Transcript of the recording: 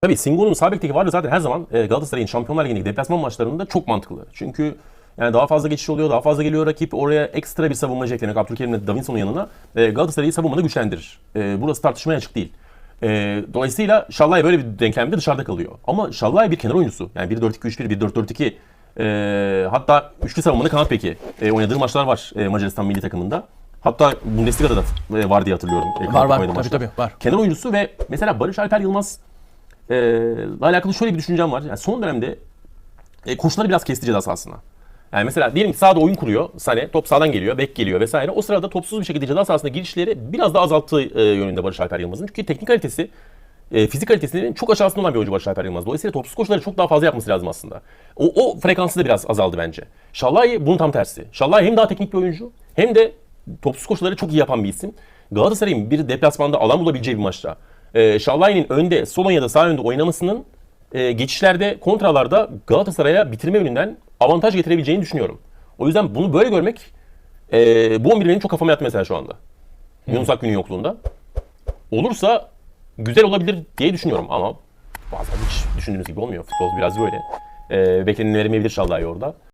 Tabii Singo'nun sağ bekteki varlığı zaten her zaman e, Galatasaray'ın Şampiyonlar Ligi'ndeki deplasman maçlarında çok mantıklı. Çünkü yani daha fazla geçiş oluyor, daha fazla geliyor rakip. Oraya ekstra bir savunmacı eklemek Abdülkerim'le Davinson'un yanına e, Galatasaray'ı savunmada güçlendirir. E, burası tartışmaya açık değil. E, dolayısıyla Şallay böyle bir denklemde dışarıda kalıyor. Ama Şallay bir kenar oyuncusu. Yani 1-4-2-3-1, 1-4-4-2 e, hatta üçlü savunmalı kanat beki e, oynadığı maçlar var e, Macaristan milli takımında. Hatta Bundesliga'da da var diye hatırlıyorum. E, Var var tabii maçlar. tabii var. Kenar oyuncusu ve mesela Barış Alper Yılmaz ile alakalı şöyle bir düşüncem var. Yani son dönemde e, koşuları biraz kesti ceza. Yani mesela diyelim ki sağda oyun kuruyor Sane, top sağdan geliyor, bek geliyor vesaire. O sırada topsuz bir şekilde ceza sahasına girişleri biraz daha azalttığı e, yönünde Barış Alper Yılmaz'ın. Çünkü teknik kalitesi, e, fizik kalitesinin çok aşağısında olan bir oyuncu Barış Alper Yılmaz. Dolayısıyla topsuz koşuları çok daha fazla yapması lazım aslında. O, o frekansı da biraz azaldı bence. Şallay bunun tam tersi. Şallay hem daha teknik bir oyuncu hem de topsuz koşuları çok iyi yapan bir isim. Galatasaray'ın bir deplasmanda alan bulabileceği bir maçta e, Şallay'ın önde, sol ya da sağ önde oynamasının e, geçişlerde, kontralarda Galatasaray'a bitirme yönünden avantaj getirebileceğini düşünüyorum. O yüzden bunu böyle görmek e, bu 11 benim çok kafama yattı mesela şu anda. Yunus Akgün'ün yokluğunda. Olursa güzel olabilir diye düşünüyorum ama bazen hiç düşündüğünüz gibi olmuyor. Futbol biraz böyle. E, bekleneni veremeyebilir Şallay orada.